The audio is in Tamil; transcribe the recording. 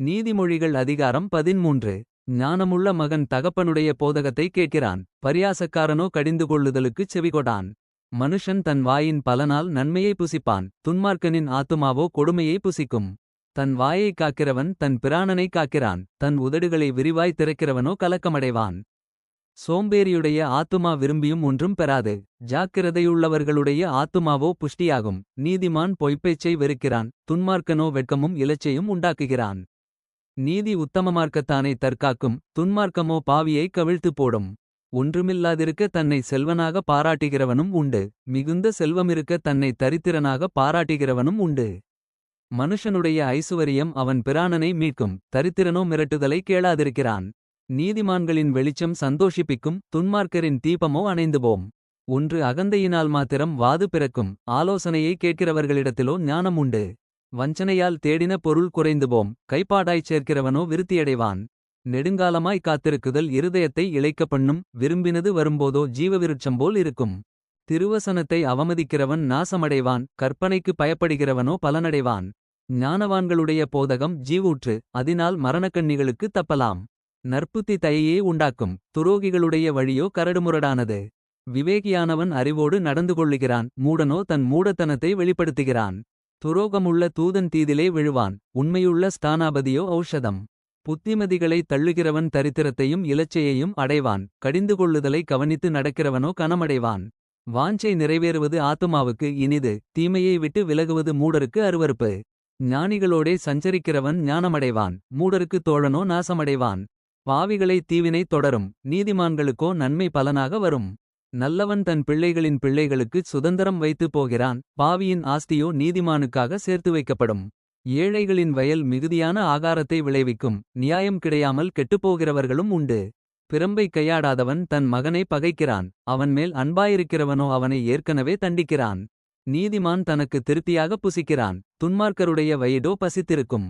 நீதிமொழிகள் அதிகாரம் பதின்மூன்று. ஞானமுள்ள மகன் தகப்பனுடைய போதகத்தை கேட்கிறான். பரியாசக்காரனோ கடிந்து கொள்ளுதலுக்குச் செவிகொடான். மனுஷன் தன் வாயின் பலனால் நன்மையை புசிப்பான். துன்மார்க்கனின் ஆத்துமாவோ கொடுமையை புசிக்கும். தன் வாயை காக்கிறவன் தன் பிராணனை காக்கிறான். தன் உதடுகளை விரிவாய் திறக்கிறவனோ கலக்கமடைவான். சோம்பேறியுடைய ஆத்துமா விரும்பியும் ஒன்றும் பெறாது. ஜாக்கிரதையுள்ளவர்களுடைய ஆத்துமாவோ புஷ்டியாகும். நீதிமான் பொய்ப்பேச்சை வெறுக்கிறான். துன்மார்க்கனோ வெட்கமும் இலச்சையும் உண்டாக்குகிறான். நீதி உத்தமமார்க்கத்தானை தற்காக்கும் துன்மார்க்கமோ பாவியை கவிழ்த்துப் போடும். ஒன்றுமில்லாதிருக்க தன்னை செல்வனாக பாராட்டுகிறவனும் உண்டு. மிகுந்த செல்வமிருக்க தன்னை தரித்திரனாக பாராட்டுகிறவனும் உண்டு. மனுஷனுடைய ஐசுவரியம் அவன் பிராணனை மீட்கும். தரித்திரனோ மிரட்டுதலை கேளாதிருக்கிறான். நீதிமான்களின் வெளிச்சம் சந்தோஷிப்பிக்கும் துன்மார்க்கரின் தீபமோ அணைந்துபோம். ஒன்று அகந்தையினால் மாத்திரம் வாது பிறக்கும். ஆலோசனையை கேட்கிறவர்களிடத்திலோ ஞானம் உண்டு வஞ்சனையால் தேடின பொருள் குறைந்துபோம். கைப்பாடாய்ச் சேர்க்கிறவனோ விருத்தியடைவான். நெடுங்காலமாய் காத்திருக்குதல் இருதயத்தை இழைக்க பண்ணும். விரும்பினது வரும்போதோ ஜீவவிருட்சம் போல் இருக்கும். திருவசனத்தை அவமதிக்கிறவன் நாசமடைவான். கற்பனைக்கு பயப்படுகிறவனோ பலனடைவான். ஞானவான்களுடைய போதகம் ஜீவூற்று. அதனால் மரணக்கண்ணிகளுக்கு தப்பலாம். நற்புத்தி தயையே உண்டாக்கும். துரோகிகளுடைய வழியோ கரடுமுரடானது. விவேகியானவன் அறிவோடு நடந்து கொள்ளுகிறான் மூடனோ தன் மூடத்தனத்தை வெளிப்படுத்துகிறான். துரோகமுள்ள தூதன் தீதிலே விழுவான். உண்மையுள்ள ஸ்தானாபதியோ ஔஷதம். புத்திமதிகளை தள்ளுகிறவன் தரித்திரத்தையும் இலச்சையையும் அடைவான். கடிந்து கொள்ளுதலை கவனித்து நடக்கிறவனோ கனமடைவான். வாஞ்சை நிறைவேறுவது ஆத்துமாவுக்கு இனிது. தீமையை விட்டு விலகுவது மூடருக்கு அருவருப்பு. ஞானிகளோடே சஞ்சரிக்கிறவன் ஞானமடைவான். மூடருக்கு தோழனோ நாசமடைவான். பாவிகளை தீவினை தொடரும். நீதிமான்களுக்கோ நன்மை பலனாக வரும். நல்லவன் தன் பிள்ளைகளின் பிள்ளைகளுக்குச் சுதந்திரம் வைத்து போகிறான் பாவியின் ஆஸ்தியோ நீதிமானுக்காக சேர்த்து வைக்கப்படும். ஏழைகளின் வயல் மிகுதியான ஆகாரத்தை விளைவிக்கும் நியாயம் கிடையாமல் கெட்டுப்போகிறவர்களும் உண்டு. பிரம்பை கையாடாதவன் தன் மகனை பகைக்கிறான் அவன் மேல் அன்பாயிருக்கிறவனோ அவனை ஏற்கனவே தண்டிக்கிறான். நீதிமான் தனக்கு திருப்தியாக புசிக்கிறான் துன்மார்க்கருடைய வயிடோ பசித்திருக்கும்.